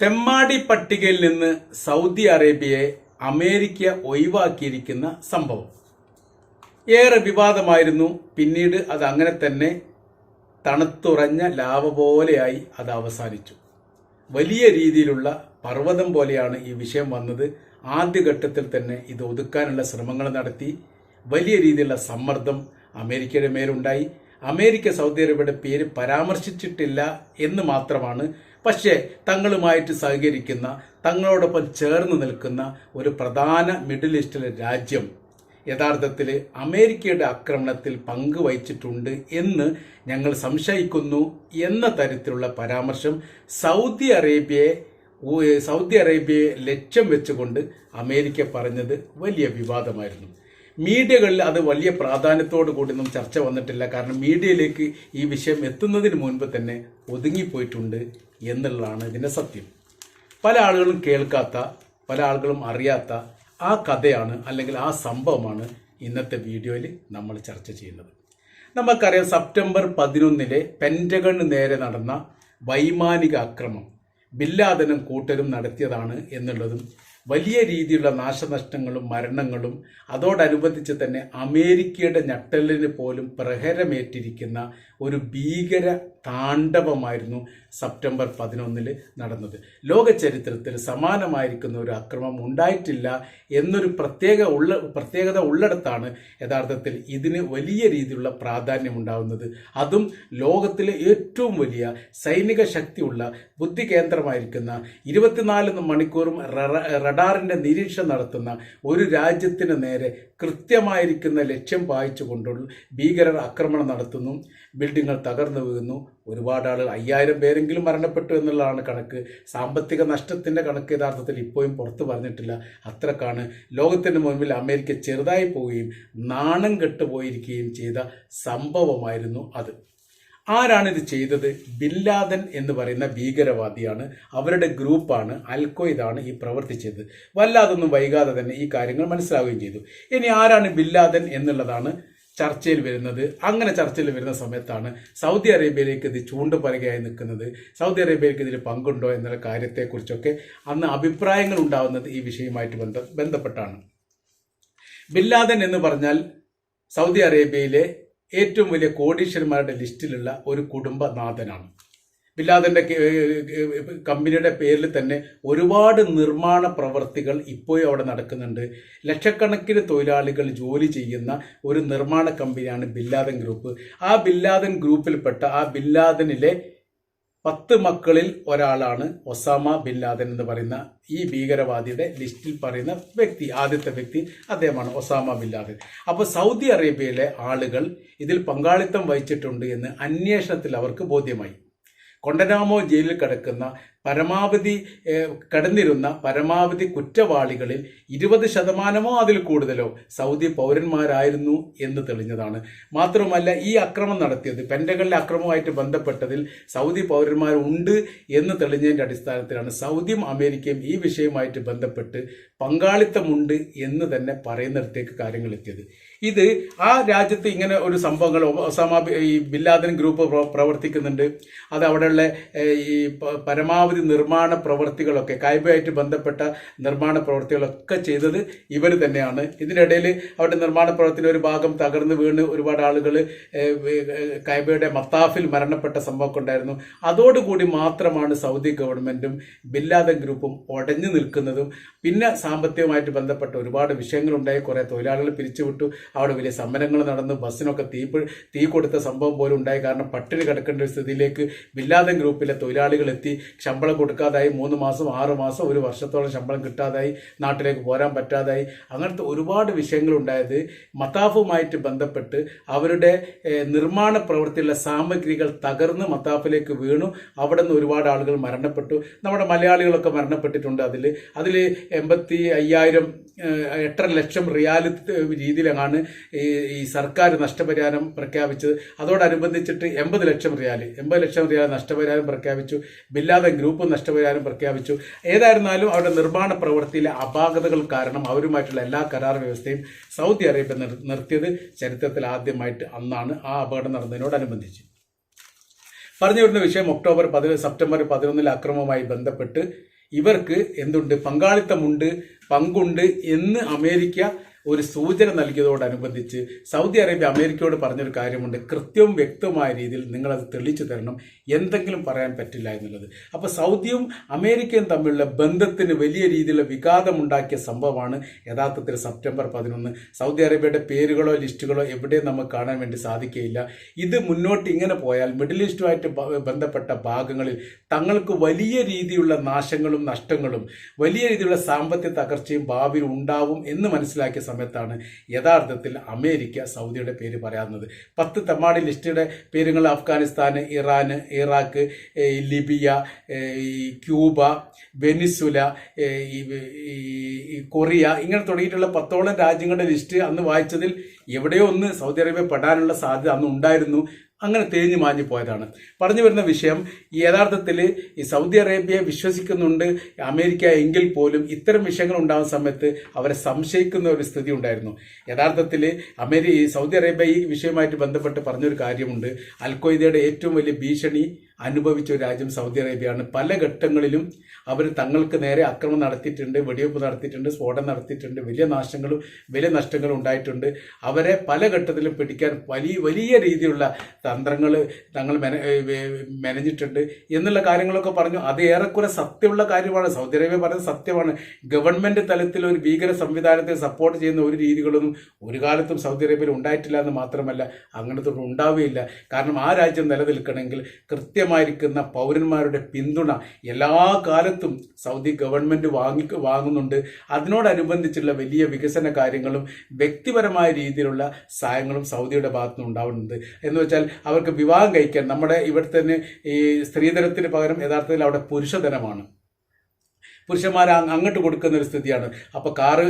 തെമ്മാടി പട്ടികയിൽ നിന്ന് സൗദി അറേബ്യയെ അമേരിക്ക ഒഴിവാക്കിയിരിക്കുന്ന സംഭവം. ഏറെ വിവാദമായിരുന്നു. പിന്നീട് അത് അങ്ങനെ തന്നെ തണുത്തുറഞ്ഞ ലാവ പോലെയായി അത് അവസാനിച്ചു. വലിയ രീതിയിലുള്ള പർവതം പോലെയാണ് ഈ വിഷയം വന്നത്. ആദ്യഘട്ടത്തിൽ തന്നെ ഇത് ഒതുക്കാനുള്ള ശ്രമങ്ങൾ നടത്തി. വലിയ രീതിയിലുള്ള സമ്മർദ്ദം അമേരിക്കയുടെ മേലുണ്ടായി. അമേരിക്ക സൗദി അറേബ്യയുടെ പേര് പരാമർശിച്ചിട്ടില്ല എന്ന് മാത്രമാണ് പക്ഷേ തങ്ങളുമായിട്ട് സഹകരിക്കുന്ന തങ്ങളോടൊപ്പം ചേർന്ന് നിൽക്കുന്ന ഒരു പ്രധാന മിഡിൽ ഈസ്റ്റിലെ രാജ്യം യഥാർത്ഥത്തിൽ അമേരിക്കയുടെ ആക്രമണത്തിൽ പങ്കുവഹിച്ചിട്ടുണ്ട് എന്ന് ഞങ്ങൾ സംശയിക്കുന്നു എന്ന തരത്തിലുള്ള പരാമർശം സൗദി അറേബ്യയെ സൗദി അറേബ്യയെ ലക്ഷ്യം വെച്ചുകൊണ്ട് അമേരിക്ക പറഞ്ഞത് വലിയ വിവാദമായിരുന്നു. മീഡിയകളിൽ അത് വലിയ പ്രാധാന്യത്തോടു കൂടിയൊന്നും ചർച്ച വന്നിട്ടില്ല. കാരണം മീഡിയയിലേക്ക് ഈ വിഷയം എത്തുന്നതിന് മുൻപ് തന്നെ ഒതുങ്ങിപ്പോയിട്ടുണ്ട് എന്നുള്ളതാണ് ഇതിന്റെ സത്യം. പല ആളുകളും കേൾക്കാത്ത പല ആളുകളും അറിയാത്ത ആ കഥയാണ് അല്ലെങ്കിൽ ആ സംഭവമാണ് ഇന്നത്തെ വീഡിയോയിൽ നമ്മൾ ചർച്ച ചെയ്യുന്നത്. നമുക്കറിയാം സെപ്റ്റംബർ പതിനൊന്നിലെ പെന്റഗണ് നേരെ നടന്ന വൈമാനിക അക്രമം ബില്ലാദനും കൂട്ടരും നടത്തിയതാണ് എന്നുള്ളതും വലിയ രീതിയിലുള്ള നാശനഷ്ടങ്ങളും മരണങ്ങളും അതോടനുബന്ധിച്ച് തന്നെ അമേരിക്കയുടെ ഞെട്ടലിന് പോലും പ്രഹരമേറ്റിരിക്കുന്ന ഒരു ഭീകര താണ്ഡവമായിരുന്നു സെപ്റ്റംബർ പതിനൊന്നിൽ നടന്നത്. ലോക ചരിത്രത്തിൽ സമാനമായിരിക്കുന്ന ഒരു അക്രമം ഉണ്ടായിട്ടില്ല എന്നൊരു പ്രത്യേക ഉള്ള പ്രത്യേകത ഉള്ളിടത്താണ് യഥാർത്ഥത്തിൽ ഇതിന് വലിയ രീതിയിലുള്ള പ്രാധാന്യം ഉണ്ടാകുന്നത് അതും ലോകത്തിലെ ഏറ്റവും വലിയ സൈനിക ശക്തിയുള്ള ബുദ്ധി കേന്ദ്രമായിരിക്കുന്ന ഇരുപത്തിനാല് മണിക്കൂറും റഡാറിന്റെ നിരീക്ഷണം നടത്തുന്ന ഒരു രാജ്യത്തിന് നേരെ കൃത്യമായിരിക്കുന്ന ലക്ഷ്യം പായിച്ചുകൊണ്ടുള്ള ഭീകരർ ആക്രമണം നടത്തുന്നു. ബിൽഡിങ്ങുകൾ തകർന്നു വീഴുന്നു. ഒരുപാട് ആളുകൾ അയ്യായിരം പേരെങ്കിലും മരണപ്പെട്ടു എന്നുള്ളതാണ് കണക്ക്. സാമ്പത്തിക നഷ്ടത്തിന്റെ കണക്ക് യഥാർത്ഥത്തിൽ ഇപ്പോഴും പുറത്തു പറഞ്ഞിട്ടില്ല. അത്രക്കാണ്. ലോകത്തിന് മുൻപിൽ അമേരിക്ക ചെറുതായി പോവുകയും നാണം കെട്ടുപോയിരിക്കുകയും ചെയ്ത സംഭവമായിരുന്നു അത്. ആരാണ് ഇത് ചെയ്തത്? ബില്ലാദൻ എന്ന് പറയുന്ന ഭീകരവാദിയാണ്. അവരുടെ ഗ്രൂപ്പാണ് അൽക്കോയിദാണ് ഈ പ്രവർത്തിച്ചത് വല്ലാതൊന്നും വൈകാതെ തന്നെ ഈ കാര്യങ്ങൾ മനസ്സിലാവുകയും ചെയ്തു. ഇനി ആരാണ് ബില്ലാദൻ എന്നുള്ളതാണ് ചർച്ചയിൽ വരുന്നത്. അങ്ങനെ ചർച്ചയിൽ വരുന്ന സമയത്താണ് സൗദി അറേബ്യയിലേക്ക് ഇത് ചൂണ്ടുപലകയായി നിൽക്കുന്നത്. സൗദി അറേബ്യയിലേക്ക് ഇതിൽ പങ്കുണ്ടോ എന്നുള്ള കാര്യത്തെക്കുറിച്ചൊക്കെ അന്ന് അഭിപ്രായങ്ങൾ ഉണ്ടാവുന്നത് ഈ വിഷയവുമായിട്ട് ബന്ധ ബന്ധപ്പെട്ടാണ്. ബില്ലാദൻ എന്ന് പറഞ്ഞാൽ സൗദി അറേബ്യയിലെ ഏറ്റവും വലിയ കോടീശ്വരന്മാരുടെ ലിസ്റ്റിലുള്ള ഒരു കുടുംബനാഥനാണ്. ഏഹ് കമ്പനിയുടെ പേരിൽ തന്നെ ഒരുപാട് നിർമ്മാണ പ്രവർത്തികൾ ഇപ്പോഴും അവിടെ നടക്കുന്നുണ്ട്. ലക്ഷക്കണക്കിന് തൊഴിലാളികൾ ജോലി ചെയ്യുന്ന ഒരു നിർമ്മാണ കമ്പനിയാണ് ബില്ലാദൻ ഗ്രൂപ്പ്. ആ ബില്ലാദൻ ഗ്രൂപ്പിൽപ്പെട്ട ആ ബില്ലാദനിലെ പത്ത് മക്കളിൽ ഒരാളാണ് ഒസാമ ബില്ലാദൻ എന്ന് പറയുന്ന ഈ ഭീകരവാദിയുടെ ലിസ്റ്റിൽ പറയുന്ന വ്യക്തി ആദ്യത്തെ വ്യക്തി അദ്ദേഹമാണ് ഒസാമ ബില്ലാദൻ. ലാദൻ അപ്പോൾ സൗദി അറേബ്യയിലെ ആളുകൾ ഇതിൽ പങ്കാളിത്തം വഹിച്ചിട്ടുണ്ട് എന്ന് അന്വേഷണത്തിൽ അവർക്ക് ബോധ്യമായി. കൊണ്ടനാമോ ജയിലിൽ കിടക്കുന്ന പരമാവധി കടന്നിരുന്ന പരമാവധി കുറ്റവാളികളിൽ ഇരുപത് ശതമാനമോ അതിൽ കൂടുതലോ സൗദി പൗരന്മാരായിരുന്നു എന്ന് തെളിഞ്ഞതാണ്. മാത്രമല്ല ഈ അക്രമം നടത്തിയത് പെൻഡകളിലെ അക്രമവുമായിട്ട് ബന്ധപ്പെട്ടതിൽ സൗദി പൗരന്മാരുണ്ട് എന്ന് തെളിഞ്ഞതിന്റെ അടിസ്ഥാനത്തിലാണ് സൗദിയും അമേരിക്കയും ഈ വിഷയവുമായിട്ട് ബന്ധപ്പെട്ട് പങ്കാളിത്തമുണ്ട് എന്ന് തന്നെ പറയുന്നിടത്തേക്ക് കാര്യങ്ങൾ എത്തിയത്. ഇത് ആ രാജ്യത്ത് ഇങ്ങനെ ഒരു സംഭവങ്ങൾ ഒസാമ ഈ ബില്ലാദൻ ഗ്രൂപ്പ് പ്ര- പ്രവർത്തിക്കുന്നുണ്ട്. അത് അവിടെയുള്ള ഈ പ- പരമാവധി നിർമ്മാണ പ്രവൃത്തികളൊക്കെ കായ്ബയായിട്ട് ബന്ധപ്പെട്ട നിർമ്മാണ പ്രവൃത്തികളൊക്കെ ചെയ്തത് ഇവർ തന്നെയാണ്. ഇതിനിടയിൽ അവരുടെ നിർമ്മാണ പ്രവർത്തന ഒരു ഭാഗം തകർന്നു വീണ് ഒരുപാട് ആളുകൾ കായ്ബയുടെ മത്താഫിൽ മരണപ്പെട്ട സംഭവമൊക്കെ ഉണ്ടായിരുന്നു. അതോടുകൂടി മാത്രമാണ് സൗദി ഗവൺമെന്റും ബില്ലാദൻ ഗ്രൂപ്പും ഉടഞ്ഞു നിൽക്കുന്നതും. പിന്നെ സാമ്പത്തികമായിട്ട് ബന്ധപ്പെട്ട ഒരുപാട് വിഷയങ്ങളുണ്ടായി. കുറേ തൊഴിലാളികൾ പിരിച്ചുവിട്ടു. അവിടെ വലിയ സമരങ്ങൾ നടന്നു. ബസ്സിനൊക്കെ തീ തീ കൊടുത്ത സംഭവം പോലും ഉണ്ടായി. കാരണം പട്ടിണി കിടക്കേണ്ട ഒരു സ്ഥിതിയിലേക്ക് ബില്ലാദൻ ഗ്രൂപ്പിലെ തൊഴിലാളികൾ എത്തി ശമ്പളം കൊടുക്കാതായി മൂന്ന് മാസം ആറ് മാസം ഒരു വർഷത്തോളം ശമ്പളം കിട്ടാതായി നാട്ടിലേക്ക് പോരാൻ പറ്റാതായി. അങ്ങനത്തെ ഒരുപാട് വിഷയങ്ങളുണ്ടായത് മത്താഫുമായിട്ട് ബന്ധപ്പെട്ട് അവരുടെ നിർമ്മാണ പ്രവൃത്തിയുള്ള സാമഗ്രികൾ തകർന്ന് മത്താഫിലേക്ക് വീണു. അവിടെ നിന്ന് ഒരുപാട് ആളുകൾ മരണപ്പെട്ടു. നമ്മുടെ മലയാളികളൊക്കെ മരണപ്പെട്ടിട്ടുണ്ട് അതിൽ അതിൽ എൺപത്തി അയ്യായിരം എട്ടര ലക്ഷം റിയാൽ രീതിയിലാണ് ഈ സർക്കാർ നഷ്ടപരിഹാരം പ്രഖ്യാപിച്ചത്. അതോടനുബന്ധിച്ചിട്ട് എൺപത് ലക്ഷം റിയാൽ എൺപത് ലക്ഷം റിയാൽ നഷ്ടപരിഹാരം പ്രഖ്യാപിച്ചു. ബില്ലാതെ ഗ്രൂപ്പ് നഷ്ടപരിഹാരം പ്രഖ്യാപിച്ചു. ഏതായിരുന്നാലും അവരുടെ നിർമ്മാണ പ്രവൃത്തിയിലെ അപാകതകൾ കാരണം അവരുമായിട്ടുള്ള എല്ലാ കരാർ വ്യവസ്ഥയും സൗദി അറേബ്യ നിർ- നിർത്തിയത് ചരിത്രത്തിൽ ആദ്യമായിട്ട് അന്നാണ് ആ അപകടം നടന്നതിനോടനുബന്ധിച്ച്. പറഞ്ഞു വരുന്ന വിഷയം ഒക്ടോബർ പതിനൊന്ന് സെപ്റ്റംബർ പതിനൊന്നിലെ അക്രമവുമായി ബന്ധപ്പെട്ട് ഇവർക്ക് എന്തുണ്ട്? പങ്കാളിത്തമുണ്ട് പങ്കുണ്ട് എന്ന് അമേരിക്ക ഒരു സൂചന നൽകിയതോടനുബന്ധിച്ച് സൗദി അറേബ്യ അമേരിക്കയോട് പറഞ്ഞൊരു കാര്യമുണ്ട്. കൃത്യവും വ്യക്തവുമായ രീതിയിൽ നിങ്ങളത് തെളിയിച്ചു തരണം. എന്തെങ്കിലും പറയാൻ പറ്റില്ല എന്നുള്ളത്. അപ്പോൾ സൗദിയും അമേരിക്കയും തമ്മിലുള്ള ബന്ധത്തിന് വലിയ രീതിയിലുള്ള വിഘാതമുണ്ടാക്കിയ സംഭവമാണ് യഥാർത്ഥത്തിൽ സെപ്റ്റംബർ പതിനൊന്ന്. സൗദി അറേബ്യയുടെ പേരുകളോ ലിസ്റ്റുകളോ എവിടെയും നമുക്ക് കാണാൻ വേണ്ടി സാധിക്കുകയില്ല. ഇത് മുന്നോട്ട് ഇങ്ങനെ പോയാൽ മിഡിൽ ഈസ്റ്റുമായിട്ട് ബന്ധപ്പെട്ട ഭാഗങ്ങളിൽ തങ്ങൾക്ക് വലിയ രീതിയിലുള്ള നാശങ്ങളും നഷ്ടങ്ങളും വലിയ രീതിയിലുള്ള സാമ്പത്തിക തകർച്ചയും ഭാവിയിൽ ഉണ്ടാവും എന്ന് മനസ്സിലാക്കിയ സമയത്താണ് യഥാർത്ഥത്തിൽ അമേരിക്ക സൗദിയുടെ പേര് പറയാവുന്നത് പത്ത് തെമ്മാടി ലിസ്റ്റിയുടെ പേരുകൾ Afghanistan Iran Iraq Libya Cuba Venezuela Korea ഇങ്ങനെ തുടങ്ങിയിട്ടുള്ള പത്തോളം രാജ്യങ്ങളുടെ ലിസ്റ്റ് അന്ന് വായിച്ചതിൽ എവിടെയോ ഒന്ന് സൗദി അറേബ്യ പെടാനുള്ള സാധ്യത അന്ന് ഉണ്ടായിരുന്നു. അങ്ങനെ തേഞ്ഞു മാഞ്ഞു പോയതാണ്. പറഞ്ഞു വരുന്ന വിഷയം യഥാർത്ഥത്തിൽ ഈ സൗദി അറേബ്യ വിശ്വസിക്കുന്നുണ്ട്. അമേരിക്ക എങ്കിൽ പോലും ഇത്തരം വിഷയങ്ങൾ ഉണ്ടാകുന്ന സമയത്ത് അവരെ സംശയിക്കുന്ന ഒരു സ്ഥിതി ഉണ്ടായിരുന്നു. യഥാർത്ഥത്തിൽ അമേരി സൗദി അറേബ്യ ഈ വിഷയമായിട്ട് ബന്ധപ്പെട്ട് പറഞ്ഞൊരു കാര്യമുണ്ട്. അൽഖ്വയ്ദയുടെ ഏറ്റവും വലിയ ഭീഷണി അനുഭവിച്ച ഒരു രാജ്യം സൗദി അറേബ്യയാണ്. പല ഘട്ടങ്ങളിലും അവർ തങ്ങൾക്ക് നേരെ ആക്രമണം നടത്തിയിട്ടുണ്ട് വെടിവെപ്പ് നടത്തിയിട്ടുണ്ട് സ്ഫോടനം നടത്തിയിട്ടുണ്ട് വലിയ നാശങ്ങളും വലിയ നഷ്ടങ്ങളും ഉണ്ടായിട്ടുണ്ട്. അവരെ പല ഘട്ടത്തിലും പിടിക്കാൻ വലിയ വലിയ രീതിയിലുള്ള തന്ത്രങ്ങൾ തങ്ങൾ മെനഞ്ഞിട്ടുണ്ട് എന്നുള്ള കാര്യങ്ങളൊക്കെ പറഞ്ഞു. അത് ഏറെക്കുറെ സത്യമുള്ള കാര്യമാണ്. സൗദി അറേബ്യ പറയുന്നത് സത്യമാണ്. ഗവൺമെന്റ് തലത്തിൽ ഒരു ഭീകര സംവിധാനത്തെ സപ്പോർട്ട് ചെയ്യുന്ന ഒരു രീതികളൊന്നും ഒരു കാലത്തും സൗദി അറേബ്യയിൽ ഉണ്ടായിട്ടില്ല എന്ന് മാത്രമല്ല അങ്ങനത്തെ ഉണ്ടാവുകയില്ല. കാരണം ആ രാജ്യം നിലനിൽക്കണമെങ്കിൽ കൃത്യമായിരിക്കുന്ന പൗരന്മാരുടെ പിന്തുണ എല്ലാ കാലത്തും സൗദി ഗവൺമെന്റ് വാങ്ങി വാങ്ങുന്നുണ്ട്. അതിനോടനുബന്ധിച്ചുള്ള വലിയ വികസന കാര്യങ്ങളും വ്യക്തിപരമായ രീതിയിലുള്ള സഹായങ്ങളും സൗദിയുടെ ഭാഗത്തുനിന്ന് ഉണ്ടാവുന്നുണ്ട്. എന്ന് വെച്ചാൽ അവർക്ക് വിവാഹം കഴിക്കാൻ നമ്മുടെ ഇവിടെ തന്നെ ഈ സ്ത്രീധനത്തിന് പകരം യഥാർത്ഥത്തിൽ അവിടെ പുരുഷധനമാണ്. പുരുഷന്മാർ അങ്ങോട്ട് കൊടുക്കുന്ന ഒരു സ്ഥിതിയാണ്. അപ്പോൾ കാറ്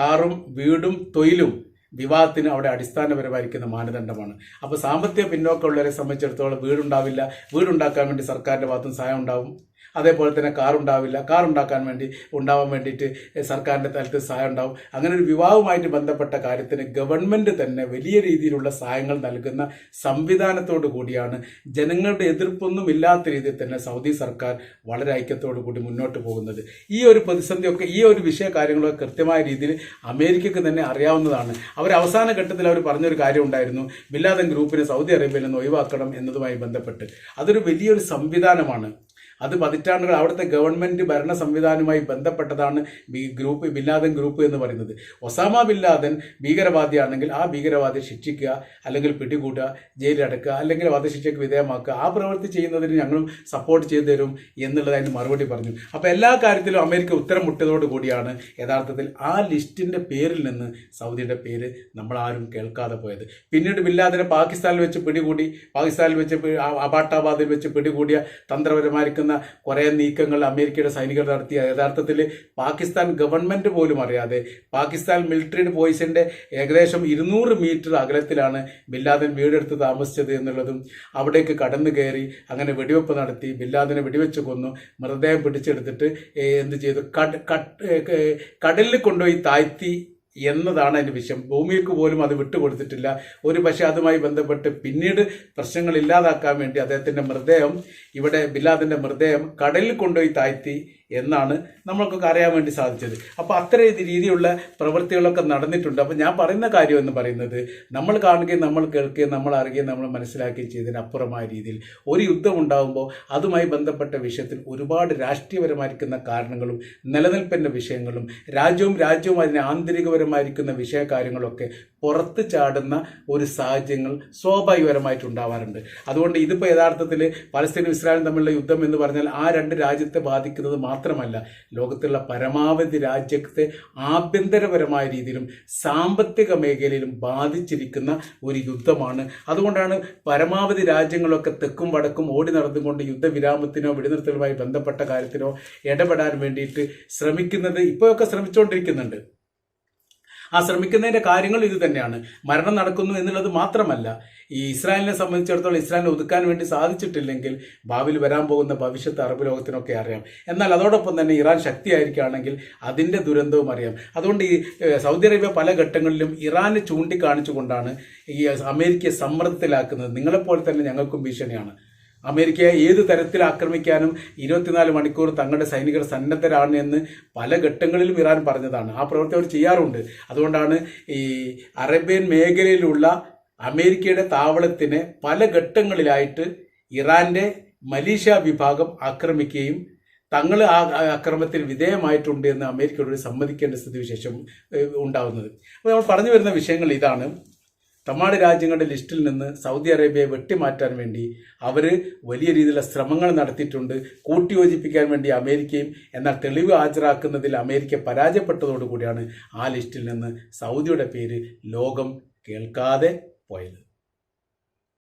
കാറും വീടും തൊഴിലും വിവാഹത്തിന് അവിടെ അടിസ്ഥാനപരമായിരിക്കുന്ന മാനദണ്ഡമാണ്. അപ്പോൾ സാമ്പത്തിക പിന്നോക്കമുള്ളവരെ സംബന്ധിച്ചിടത്തോളം വീടുണ്ടാവില്ല. വീടുണ്ടാക്കാൻ വേണ്ടി സർക്കാരിന്റെ ഭാഗത്തുനിന്ന് സഹായം ഉണ്ടാവും. അതേപോലെ തന്നെ കാർ ഉണ്ടാവില്ല. കാർ ഉണ്ടാക്കാൻ വേണ്ടി ഉണ്ടാവാൻ വേണ്ടിയിട്ട് സർക്കാരിന്റെ തലത്തിൽ സഹായം ഉണ്ടാവും. അങ്ങനെ ഒരു വിവാഹവുമായിട്ട് ബന്ധപ്പെട്ട കാര്യത്തിന് ഗവൺമെന്റ് തന്നെ വലിയ രീതിയിലുള്ള സഹായങ്ങൾ നൽകുന്ന സംവിധാനത്തോടു കൂടിയാണ് ജനങ്ങളുടെ എതിർപ്പൊന്നും ഇല്ലാത്ത രീതിയിൽ തന്നെ സൗദി സർക്കാർ വളരെ ഐക്യത്തോടു കൂടി മുന്നോട്ട് പോകുന്നത്. ഈ ഒരു പ്രതിസന്ധിയൊക്കെ ഈ ഒരു വിഷയ കാര്യങ്ങളൊക്കെ കൃത്യമായ രീതിയിൽ അമേരിക്കയ്ക്ക് തന്നെ അറിയാവുന്നതാണ്. അവർ അവസാന ഘട്ടത്തിൽ അവർ പറഞ്ഞൊരു കാര്യം ഉണ്ടായിരുന്നു. ബില്ലാദൻ ഗ്രൂപ്പിനെ സൗദി അറേബ്യയിൽ നിന്ന് ഒഴിവാക്കണം എന്നതുമായി ബന്ധപ്പെട്ട്. അതൊരു വലിയൊരു സംവിധാനമാണ്. അത് പതിറ്റാണ്ടുകൾ അവിടുത്തെ ഗവൺമെന്റ് ഭരണ സംവിധാനവുമായി ബന്ധപ്പെട്ടതാണ് ബി ഗ്രൂപ്പ് ബില്ലാദൻ ഗ്രൂപ്പ് എന്ന് പറയുന്നത്. ഒസാമ ബില്ലാദൻ ഭീകരവാദിയാണെങ്കിൽ ആ ഭീകരവാദിയെ ശിക്ഷിക്കുക അല്ലെങ്കിൽ പിടികൂട്ടുക ജയിലിലടക്കുക അല്ലെങ്കിൽ വധശിക്ഷയ്ക്ക് വിധേയമാക്കുക. ആ പ്രവൃത്തി ചെയ്യുന്നതിന് ഞങ്ങളും സപ്പോർട്ട് ചെയ്തു തരും എന്നുള്ളത് അതിന് മറുപടി പറഞ്ഞു. അപ്പോൾ എല്ലാ കാര്യത്തിലും അമേരിക്ക ഉത്തരം മുട്ടതോടു കൂടിയാണ് യഥാർത്ഥത്തിൽ ആ ലിസ്റ്റിന്റെ പേരിൽ നിന്ന് സൗദിയുടെ പേര് നമ്മൾ ആരും കേൾക്കാതെ പോയത്. പിന്നീട് ബില്ലാദിനെ പാകിസ്ഥാനിൽ വെച്ച് പിടികൂടി പാകിസ്ഥാനിൽ വെച്ച് അബാട്ടാബാദിൽ വെച്ച് പിടികൂടിയ തന്ത്രപരമായിരിക്കുന്ന കുറേ നീക്കങ്ങൾ അമേരിക്കയുടെ സൈനികർ നടത്തിയ. യഥാർത്ഥത്തിൽ പാകിസ്ഥാൻ ഗവൺമെന്റ് പോലും അറിയാതെ പാകിസ്ഥാൻ മിലിറ്ററി പോയിസിന്റെ ഏകദേശം ഇരുന്നൂറ് മീറ്റർ അകലത്തിലാണ് ബില്ലാദൻ വീടെടുത്ത് താമസിച്ചത് എന്നുള്ളതും അവിടേക്ക് കടന്നു കയറി അങ്ങനെ വെടിവെപ്പ് നടത്തി ബില്ലാദിനെ വെടിവെച്ച് കൊന്നു. മൃതദേഹം പിടിച്ചെടുത്തിട്ട് എന്ത് ചെയ്തു? കടലിൽ കൊണ്ടുപോയി താഴ്ത്തി എന്നതാണ് അതിന്റെ വിഷയം. ഭൂമിക്ക് പോലും അത് വിട്ടുകൊടുത്തിട്ടില്ല. ഒരു പക്ഷേ അതുമായി ബന്ധപ്പെട്ട് പിന്നീട് പ്രശ്നങ്ങൾ ഇല്ലാതാക്കാൻ വേണ്ടി അദ്ദേഹത്തിന്റെ മൃതദേഹം ഇവിടെ ബില്ലാദിന്റെ മൃതദേഹം കടലിൽ കൊണ്ടുപോയി താഴ്ത്തി എന്നാണ് നമ്മൾക്കൊക്കെ അറിയാൻ വേണ്ടി സാധിച്ചത്. അപ്പോൾ അത്തരം രീതിയിലുള്ള പ്രവൃത്തികളൊക്കെ നടന്നിട്ടുണ്ട്. അപ്പോൾ ഞാൻ പറയുന്ന കാര്യം എന്ന് പറയുന്നത് നമ്മൾ കാണുകയും നമ്മൾ കേൾക്കുകയും നമ്മൾ അറിയുകയും നമ്മൾ മനസ്സിലാക്കുകയും ചെയ്തതിന് അപ്പുറമായ രീതിയിൽ ഒരു യുദ്ധം ഉണ്ടാകുമ്പോൾ അതുമായി ബന്ധപ്പെട്ട വിഷയത്തിൽ ഒരുപാട് രാഷ്ട്രീയപരമായിരിക്കുന്ന കാരണങ്ങളും നിലനിൽപ്പിന്റെ വിഷയങ്ങളും രാജ്യവും രാജ്യവും അതിനെ അതിന് ആന്തരികപരമായിരിക്കുന്ന വിഷയകാര്യങ്ങളൊക്കെ പുറത്ത് ചാടുന്ന ഒരു സാഹചര്യങ്ങൾ സ്വാഭാവികപരമായിട്ട് ഉണ്ടാവാറുണ്ട് അതുകൊണ്ട് ഇതിപ്പോൾ യഥാർത്ഥത്തിൽ പലസ്തീനും ഇസ്രായേലും തമ്മിലുള്ള യുദ്ധം എന്ന് പറഞ്ഞാൽ ആ രണ്ട് രാജ്യത്തെ ബാധിക്കുന്നത് മാത്രമല്ല ലോകത്തുള്ള പരമാവധി രാജ്യത്തെ ആഭ്യന്തരപരമായ രീതിയിലും സാമ്പത്തിക മേഖലയിലും ബാധിച്ചിരിക്കുന്ന ഒരു യുദ്ധമാണ്. അതുകൊണ്ടാണ് പരമാവധി രാജ്യങ്ങളൊക്കെ തെക്കും വടക്കും ഓടി നടന്നുകൊണ്ട് യുദ്ധവിരാമത്തിനോ വെടിനിർത്തലുമായി ബന്ധപ്പെട്ട കാര്യത്തിനോ ഇടപെടാൻ വേണ്ടിയിട്ട് ശ്രമിക്കുന്നത് ഇപ്പോഴൊക്കെ ശ്രമിച്ചുകൊണ്ടിരിക്കുന്നുണ്ട്. ആ ശ്രമിക്കുന്നതിന്റെ കാര്യങ്ങൾ ഇത് തന്നെയാണ്. മരണം നടക്കുന്നു എന്നുള്ളത് മാത്രമല്ല ഈ ഇസ്രായേലിനെ സംബന്ധിച്ചിടത്തോളം ഇസ്രായേലിനെ ഒതുക്കാൻ വേണ്ടി സാധിച്ചിട്ടില്ലെങ്കിൽ ഭാവിയിൽ വരാൻ പോകുന്ന ഭവിഷ്യത്ത് അറബ് ലോകത്തിനൊക്കെ അറിയാം. എന്നാൽ അതോടൊപ്പം തന്നെ ഇറാൻ ശക്തിയായിരിക്കുകയാണെങ്കിൽ അതിന്റെ ദുരന്തവും അറിയാം. അതുകൊണ്ട് ഈ സൗദി അറേബ്യ പല ഘട്ടങ്ങളിലും ഇറാനെ ചൂണ്ടിക്കാണിച്ചുകൊണ്ടാണ് ഈ അമേരിക്കയെ സമ്മർദ്ദത്തിലാക്കുന്നത്. നിങ്ങളെപ്പോലെ തന്നെ ഞങ്ങൾക്കും ഭീഷണിയാണ്. അമേരിക്കയെ ഏത് തരത്തിൽ ആക്രമിക്കാനും ഇരുപത്തിനാല് മണിക്കൂർ തങ്ങളുടെ സൈനികർ സന്നദ്ധരാണ് എന്ന് പല ഘട്ടങ്ങളിലും ഇറാൻ പറഞ്ഞതാണ്. ആ പ്രവൃത്തി അവർ ചെയ്യാറുണ്ട്. അതുകൊണ്ടാണ് ഈ അറേബ്യൻ മേഖലയിലുള്ള അമേരിക്കയുടെ താവളത്തിനെ പല ഘട്ടങ്ങളിലായിട്ട് ഇറാന്റെ മലീഷ്യ വിഭാഗം ആക്രമിക്കുകയും തങ്ങൾ ആ അക്രമത്തിൽ വിധേയമായിട്ടുണ്ട് എന്ന് അമേരിക്കയോട് സമ്മതിക്കേണ്ട സ്ഥിതിവിശേഷം ഉണ്ടാകുന്നത് അപ്പോൾ നമ്മൾ പറഞ്ഞു വരുന്ന വിഷയങ്ങൾ ഇതാണ്. തമാട് രാജ്യങ്ങളുടെ ലിസ്റ്റിൽ നിന്ന് സൗദി അറേബ്യയെ വെട്ടിമാറ്റാൻ വേണ്ടി അവർ വലിയ രീതിയിലുള്ള ശ്രമങ്ങൾ നടത്തിയിട്ടുണ്ട്. കൂട്ടിയോജിപ്പിക്കാൻ വേണ്ടി അമേരിക്കയും എന്നാൽ തെളിവ് ഹാജരാക്കുന്നതിൽ അമേരിക്ക പരാജയപ്പെട്ടതോടുകൂടിയാണ് ആ ലിസ്റ്റിൽ നിന്ന് സൗദിയുടെ പേര് ലോകം കേൾക്കാതെ പോയത്.